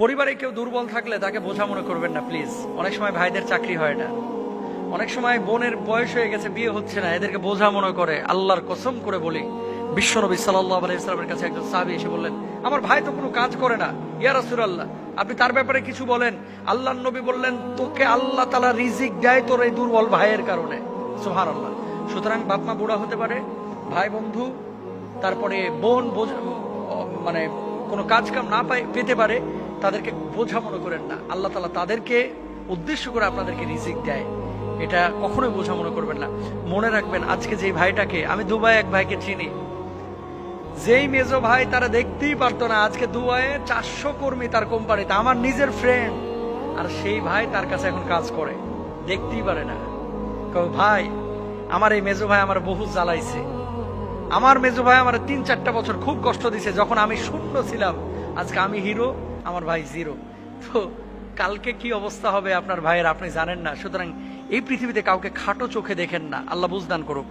পরিবারে কেউ দুর্বল থাকলে তাকে বোঝা মনে করবেন না প্লিজ অনেক সময় ভাইদের চাকরি হয় না। অনেক সময় বোনের বয়স হয়ে গেছে, বিয়ে হচ্ছে না, এদেরকে বোঝা মনে করে। আল্লাহর কসম করে বলি, বিশ্বনবী সাল্লাহ আলাইসালামের কাছে একজন সাহাবি এসে বললেন, আমার ভাই তো কোনো কাজ করে না। ইয়া রাসূলুল্লাহ, আপনি তার ব্যাপারে কিছু বলেন? আল্লাহ নবী বললেন, তোকে আল্লাহ তালা রিজিক দেয় তোর এই দুর্বল ভাইয়ের কারণে। সোহান আল্লাহ সুতরাং বাপমা বুড়া হতে পারে, ভাই বন্ধু, তারপরে বোন মানে কোনো কাজ কাম না পাই পেতে পারে তাদেরকে বোঝা মনে করেন না। আল্লাহ তালা তাদেরকে উদ্দেশ্য করে আপনাদেরকে রিজিক দেয়। এটা কখনোই বোঝা মনে করবেন না। মনে রাখবেন, আজকে যে ভাইটাকে, আমি দুবাই এক ভাইকে চিনি। যেই মেজো ভাই তারা দেখতেই পারতো না, আজকে দুবাইয়ে চারশো কর্মী তার কোম্পানিতে। আমার নিজের ফ্রেন্ড আর সেই ভাই তার কাছে এখন কাজ করে। দেখতেই পারে না। ভাই, আমার এই মেজো ভাই আমার বহু জ্বালাইছে। আমার মেজো ভাই আমার তিন চারটা বছর খুব কষ্ট দিছে। যখন আমি শূন্য ছিলাম আজকে আমি হিরো, আমার ভাই জিরো। তো কালকে কি অবস্থা হবে আপনার ভাইয়ের আপনি জানেন না। সুতরাং এই পৃথিবীতে কাউকে খাটো চোখে দেখেন না। আল্লাহ বুঝদান করুক।